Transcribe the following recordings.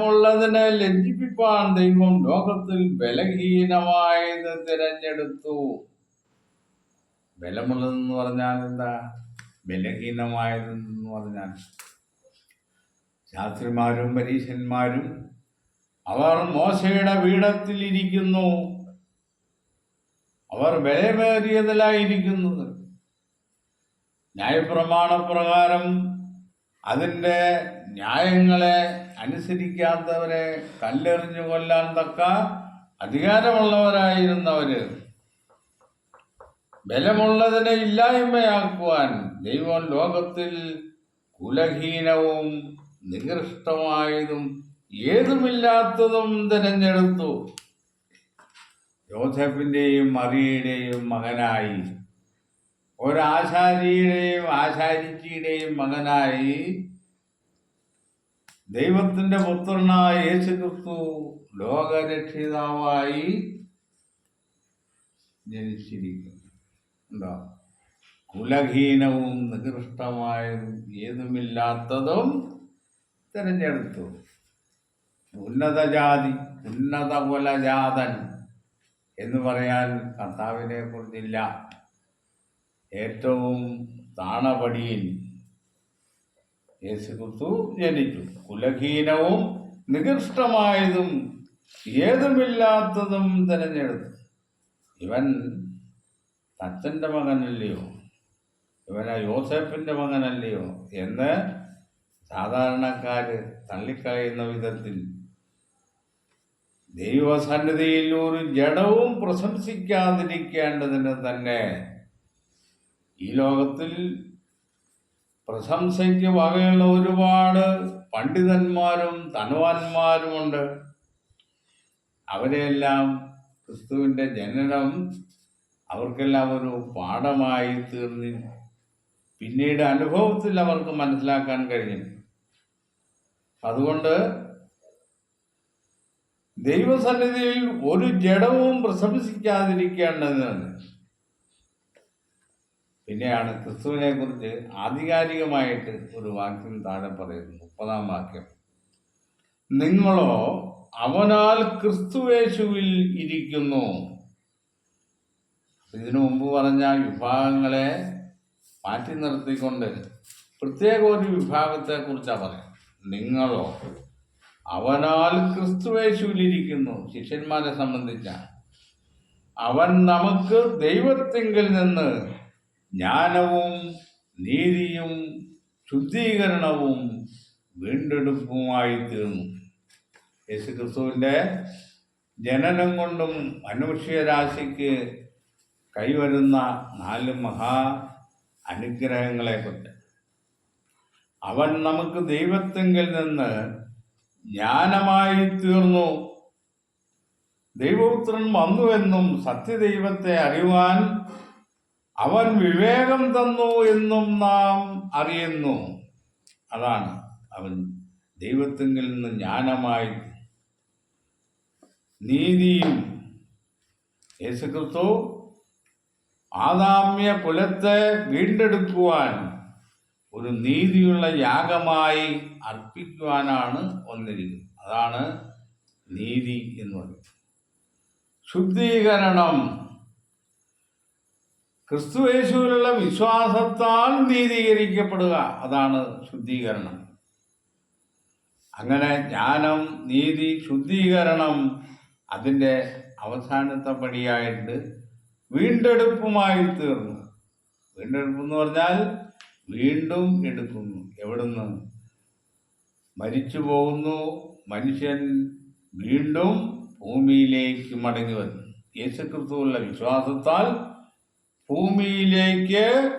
ഉള്ളതിനെ ലജ്ജിപ്പിപ്പാൻ ദൈവം ലോകത്തിൽ ബലഹീനമായത് തിരഞ്ഞെടുത്തു. ബലമുള്ളതെന്ന് പറഞ്ഞാൽ എന്താ? ബലഹീനമായതെന്ന് പറഞ്ഞാൽ ശാസ്ത്രിമാരും പരീശന്മാരും അവർ മോശയുടെ പീഠത്തിലിരിക്കുന്നു അവർ ബലമേറിയതിലായിരിക്കുന്നത്. ന്യായപ്രമാണപ്രകാരം അതിന്റെ ന്യായങ്ങളെ അനുസരിക്കാത്തവരെ കല്ലെറിഞ്ഞു കൊല്ലാൻ തക്ക അധികാരമുള്ളവരായിരുന്നവർ ബലമുള്ളതിനെ ഇല്ലായ്മയാക്കുവാൻ ദൈവം ലോകത്തിൽ കുലഹീനവും നികൃഷ്ടമായതും ഏതുമില്ലാത്തതും തിരഞ്ഞെടുത്തു. യോസഫിന്റെയും മറിയയുടെയും മകനായി ഒരാശാരിയുടെയും ആശാരിച്ചിയുടെയും മകനായി ദൈവത്തിന്റെ പുത്രനായ യേശു ക്രിസ്തു ലോകരക്ഷിതാവായി ജനിച്ചിരിക്കുന്നു. ഉണ്ടോ? കുലഹീനവും നികൃഷ്ടമായതും ഏതുമില്ലാത്തതും തിരഞ്ഞെടുത്തു. ഉന്നത ജാതി ഉന്നത കുലജാതൻ എന്ന് പറയാൻ കർത്താവിനെ കുറിച്ചില്ല. ഏറ്റവും താണപടിയിൽ യേശുക്രിസ്തു ജനിച്ചു. കുലഹീനവും നികൃഷ്ടമായതും ഏതുമില്ലാത്തതും തിരഞ്ഞെടുത്തു. ഇവൻ അച്ഛന്റെ മകനല്ലയോ? ഇവനെ യോസഫിന്റെ മകനല്ലയോ? എന്ന് സാധാരണക്കാര് തള്ളിക്കളയുന്ന വിധത്തിൽ ദൈവസന്നിധിയിൽ ഒരു ജഡവും പ്രശംസിക്കാതിരിക്കേണ്ടതിന് തന്നെ ഈ ലോകത്തിൽ പ്രശംസയ്ക്ക് വകയുള്ള ഒരുപാട് പണ്ഡിതന്മാരും ധനവാന്മാരുമുണ്ട് അവരെയെല്ലാം ക്രിസ്തുവിന്റെ ജനനം അവർക്കെല്ലാം ഒരു പാഠമായി തീർന്നി പിന്നീട് അനുഭവത്തിൽ അവർക്ക് മനസ്സിലാക്കാൻ കഴിഞ്ഞു. അതുകൊണ്ട് ദൈവസന്നിധിയിൽ ഒരു ജഡവും പ്രശംസിക്കാതിരിക്കേണ്ടതാണ് പിന്നെയാണ് ക്രിസ്തുവിനെ കുറിച്ച് ആധികാരികമായിട്ട് ഒരു വാക്യം താഴെ പറയുന്നു മുപ്പതാം വാക്യം. നിങ്ങളോ അവനാൽ ക്രിസ്തുവേശുവിൽ ഇരിക്കുന്നു. ഇതിനു മുമ്പ് പറഞ്ഞ വിഭാഗങ്ങളെ മാറ്റി നിർത്തിക്കൊണ്ട് പ്രത്യേക ഒരു വിഭാഗത്തെ കുറിച്ചാണ് പറയാം നിങ്ങളോ അവനാൽ ക്രിസ്തുവേശുവിലിരിക്കുന്നു ശിഷ്യന്മാരെ സംബന്ധിച്ച അവൻ നമുക്ക് ദൈവത്തിങ്കിൽ നിന്ന് ജ്ഞാനവും നീതിയും ശുദ്ധീകരണവും വീണ്ടെടുപ്പുമായി തീർന്നു. യേശു ക്രിസ്തുവിന്റെ ജനനം കൊണ്ടും മനുഷ്യരാശിക്ക് കൈവരുന്ന നാല് മഹാ അനുഗ്രഹങ്ങളെക്കുറിച്ച്. അവൻ നമുക്ക് ദൈവത്തെങ്കിൽ നിന്ന് ജ്ഞാനമായി തീർന്നു. ദൈവപുത്രൻ വന്നുവെന്നും സത്യദൈവത്തെ അറിയുവാൻ അവൻ വിവേകം തന്നു എന്നും നാം അറിയുന്നു. അതാണ് അവൻ ദൈവത്തിങ്കിൽ നിന്ന് ജ്ഞാനമായി നീതിയും യേശുക്രിസ്തു ആദാമ്യ കുലത്തെ വീണ്ടെടുക്കുവാൻ ഒരു നീതിയുള്ള യാഗമായി അർപ്പിക്കുവാനാണ് വന്നിരിക്കുന്നത്. അതാണ് നീതി എന്ന് പറയുന്നത്. ശുദ്ധീകരണം ക്രിസ്തുവേശുവിലുള്ള വിശ്വാസത്താൽ നീതീകരിക്കപ്പെടുക. അതാണ് ശുദ്ധീകരണം. അങ്ങനെ ജ്ഞാനം നീതി ശുദ്ധീകരണം അതിന്റെ അവസാനത്തെ പടിയായിട്ട് വീണ്ടെടുപ്പുമായി തീർന്നു. വീണ്ടെടുപ്പ് എന്ന് പറഞ്ഞാൽ വീണ്ടും എടുക്കുന്നു. എവിടുന്ന്? മരിച്ചു പോകുന്നു. മനുഷ്യൻ വീണ്ടും ഭൂമിയിലേക്ക് മടങ്ങി വന്നു. യേശുക്രിസ്തുവുള്ള വിശ്വാസത്താൽ ഭൂമിയിലേക്ക്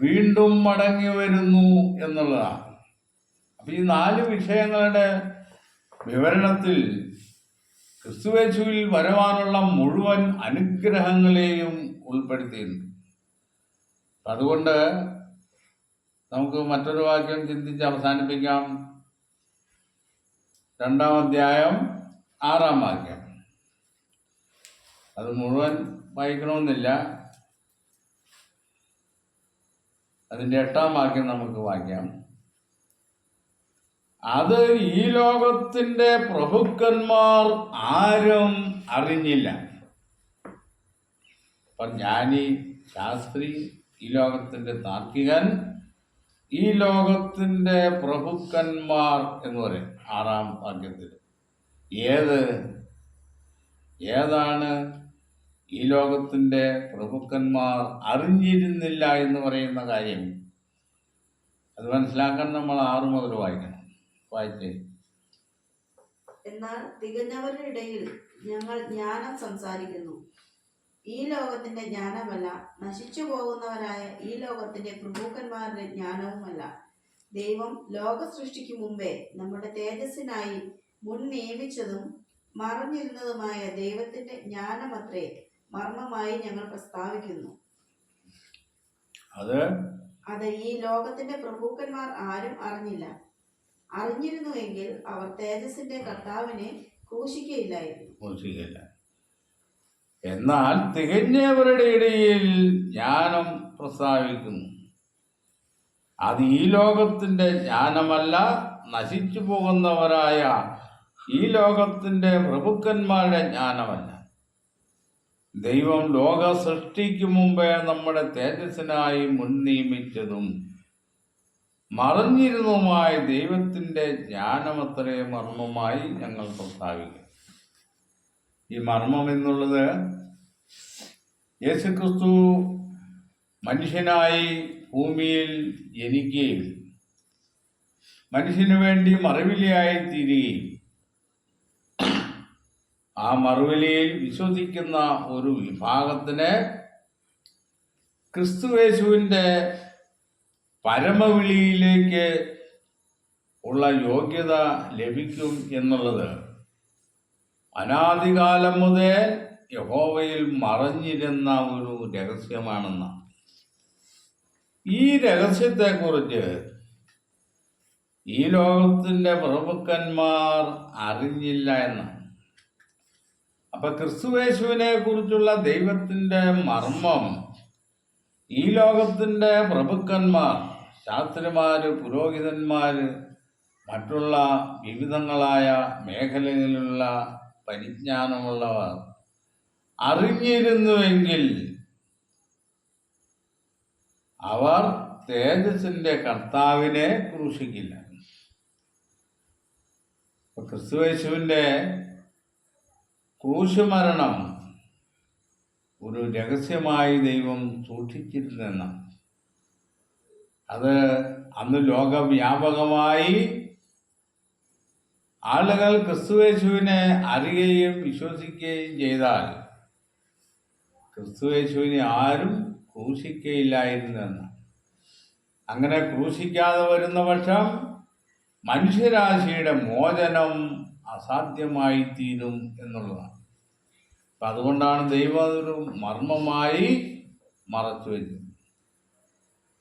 വീണ്ടും മടങ്ങി വരുന്നു എന്നുള്ളതാണ്. അപ്പൊ ഈ നാല് വിഷയങ്ങളുടെ വിവരണത്തിൽ ക്രിസ്തുവേശുവിൽ വരവാനുള്ള മുഴുവൻ അനുഗ്രഹങ്ങളെയും ഉൾപ്പെടുത്തിയിട്ടുണ്ട്. അതുകൊണ്ട് നമുക്ക് മറ്റൊരു വാക്യം ചിന്തിച്ച് അവസാനിപ്പിക്കാം. രണ്ടാം അധ്യായം ആറാം വാക്യം. അത് മുഴുവൻ വായിക്കണമെന്നില്ല. അതിന്റെ എട്ടാം വാക്യം നമുക്ക് വായിക്കാം. അത് ഈ ലോകത്തിന്റെ പ്രഭുക്കന്മാർ ആരും അറിഞ്ഞില്ല. അപ്പൊ ജ്ഞാനി ശാസ്ത്രി ഈ ലോകത്തിന്റെ താർക്കികൻ ഈ ലോകത്തിന്റെ പ്രഭുക്കന്മാർ എന്ന് പറയും ആറാം വാക്യത്തിൽ. ഏത്? ഏതാണ്? ഈ ലോകത്തിന്റെ പ്രഭുക്കന്മാർ അറിഞ്ഞിരുന്നില്ല എന്ന് പറയുന്ന കാര്യം അത് മനസ്സിലാക്കാൻ നമ്മൾ ആറ് മുതൽ വായിക്കണം. വായിച്ചേ. എന്നാൽ തികഞ്ഞവരുടെ ഇടയിൽ ഞങ്ങൾ ജ്ഞാനം സംസാരിക്കുന്നു. ഈ ലോകത്തിന്റെ ജ്ഞാനമല്ല നശിച്ചു പോകുന്നവരായ ഈ ലോകത്തിന്റെ പ്രഭുക്കന്മാരുടെ ജ്ഞാനവുമല്ല. ദൈവം ലോക സൃഷ്ടിക്ക് മുമ്പേ നമ്മുടെ തേജസ്സിനായി മുൻ നിയമിച്ചതും മറഞ്ഞിരുന്നതുമായ ദൈവത്തിന്റെ ജ്ഞാനമത്രേ മർമ്മമായി ഞങ്ങൾ പ്രസ്താവിക്കുന്നു. അത് അത് ഈ ലോകത്തിന്റെ പ്രഭുക്കന്മാർ ആരും അറിഞ്ഞില്ല. അറിഞ്ഞിരുന്നുവെങ്കിൽ അവർ തേജസിന്റെ കർത്താവിനെ ക്രൂശിക്കയില്ലായിരുന്നു എന്നാൽ തികഞ്ഞവരുടെ ഇടയിൽ ജ്ഞാനം പ്രസ്താവിക്കുന്നു. അത് ഈ ലോകത്തിന്റെ ജ്ഞാനമല്ല നശിച്ചു പോകുന്നവരായ ഈ ലോകത്തിന്റെ പ്രഭുക്കന്മാരുടെ ജ്ഞാനമല്ല. ദൈവം ലോക സൃഷ്ടിക്കു മുമ്പേ നമ്മുടെ തേജസ്സിനായി മുൻ നിയമിച്ചതും ദൈവത്തിന്റെ ജ്ഞാനമത്രേ മർമ്മമായി ഞങ്ങൾ പ്രസ്താവിക്കും. ഈ മർമ്മം എന്നുള്ളത് യേശുക്രിസ്തു മനുഷ്യനായി ഭൂമിയിൽ ജനിക്കുകയും മനുഷ്യനു വേണ്ടി മറുവിലയായി തീരുകയും ആ മറുവിലിയിൽ വിശ്വസിക്കുന്ന ഒരു വിഭാഗത്തിന് ക്രിസ്തുവേശുവിന്റെ പരമവിളിയിലേക്ക് ഉള്ള യോഗ്യത ലഭിക്കും എന്നുള്ളത് അനാദികാലം മുതൽ യഹോവയിൽ മറഞ്ഞിരുന്ന ഒരു രഹസ്യമാണെന്ന. ഈ രഹസ്യത്തെക്കുറിച്ച് ഈ ലോകത്തിന്റെ പ്രഭുക്കന്മാർ അറിഞ്ഞില്ല എന്നാണ് അപ്പൊ ക്രിസ്തുവേശുവിനെ കുറിച്ചുള്ള ദൈവത്തിന്റെ മർമ്മം ഈ ലോകത്തിന്റെ പ്രഭുക്കന്മാർ ശാസ്ത്രിമാര് പുരോഹിതന്മാര് മറ്റുള്ള വിവിധങ്ങളായ മേഖലകളിലുള്ള പരിജ്ഞാനമുള്ളവർ അറിഞ്ഞിരുന്നുവെങ്കിൽ അവർ തേജസിന്റെ കർത്താവിനെ ക്രൂശിക്കില്ല. ക്രിസ്തുവേശുവിന്റെ ക്രൂശുമരണം ഒരു രഹസ്യമായി ദൈവം സൂക്ഷിച്ചിരുന്നെന്ന്. അത് അന്ന് ലോകവ്യാപകമായി ആളുകൾ ക്രിസ്തുവേശുവിനെ അറിയുകയും വിശ്വസിക്കുകയും ചെയ്താൽ ക്രിസ്തുവേശുവിനെ ആരും ക്രൂശിക്കയില്ലായിരുന്നെന്ന്. അങ്ങനെ ക്രൂശിക്കാതെ വരുന്ന പക്ഷം മനുഷ്യരാശിയുടെ മോചനം അസാധ്യമായി തീരും എന്നുള്ളതാണ്. അപ്പം അതുകൊണ്ടാണ് ദൈവം അതൊരു മർമ്മമായി മറച്ചു വെച്ചത്.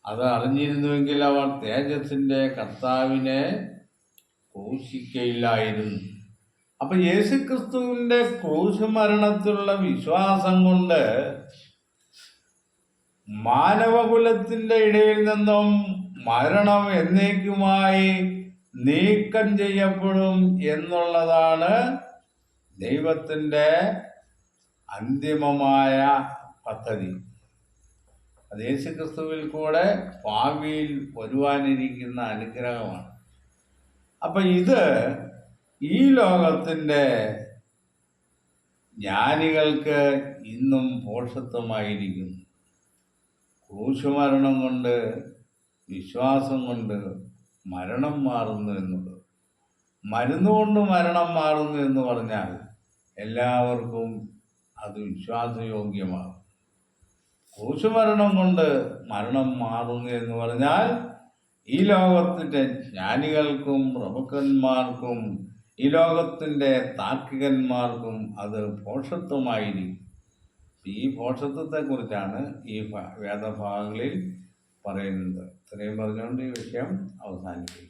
അത് അറിഞ്ഞിരുന്നുവെങ്കിൽ അവർ തേജസ്സിന്റെ കർത്താവിനെ ക്രൂശിക്കയില്ലായിരുന്നു. അപ്പം യേശുക്രിസ്തുവിന്റെ ക്രൂശ് മരണത്തിലുള്ള വിശ്വാസം കൊണ്ട് മാനവകുലത്തിന്റെ ഇടയിൽ നിന്നും മരണം എന്നേക്കുമായി നീക്കം ചെയ്യപ്പെടും എന്നുള്ളതാണ് ദൈവത്തിന്റെ അന്തിമമായ പദ്ധതി. അത് യേശുക്രിസ്തുവിൽ കൂടെ ഭാവിയിൽ വരുവാനിരിക്കുന്ന അനുഗ്രഹമാണ്. അപ്പം ഇത് ഈ ലോകത്തിന്റെ ജ്ഞാനികൾക്ക് ഇന്നും പോഷത്വമായിരിക്കുന്നു. ക്രൂശുമരണം കൊണ്ട് വിശ്വാസം കൊണ്ട് മരണം മാറുന്നു എന്നുള്ളത്. മരുന്നുകൊണ്ട് മരണം മാറുന്നു എന്ന് പറഞ്ഞാൽ എല്ലാവർക്കും അത് വിശ്വാസയോഗ്യമാകും. ക്രൂശുമരണം കൊണ്ട് മരണം മാറുന്നു എന്ന് പറഞ്ഞാൽ ഈ ലോകത്തിന്റെ ജ്ഞാനികൾക്കും പ്രഭുക്കന്മാർക്കും ഈ ലോകത്തിന്റെ താർക്കികന്മാർക്കും അത് പോഷത്വമായിരിക്കും. ഈ പോഷത്വത്തെക്കുറിച്ചാണ് ഈ വേദഭാഗങ്ങളിൽ പറയുന്നത് ഇത്രയും പറഞ്ഞുകൊണ്ട് ഈ വിഷയം അവസാനിപ്പിക്കും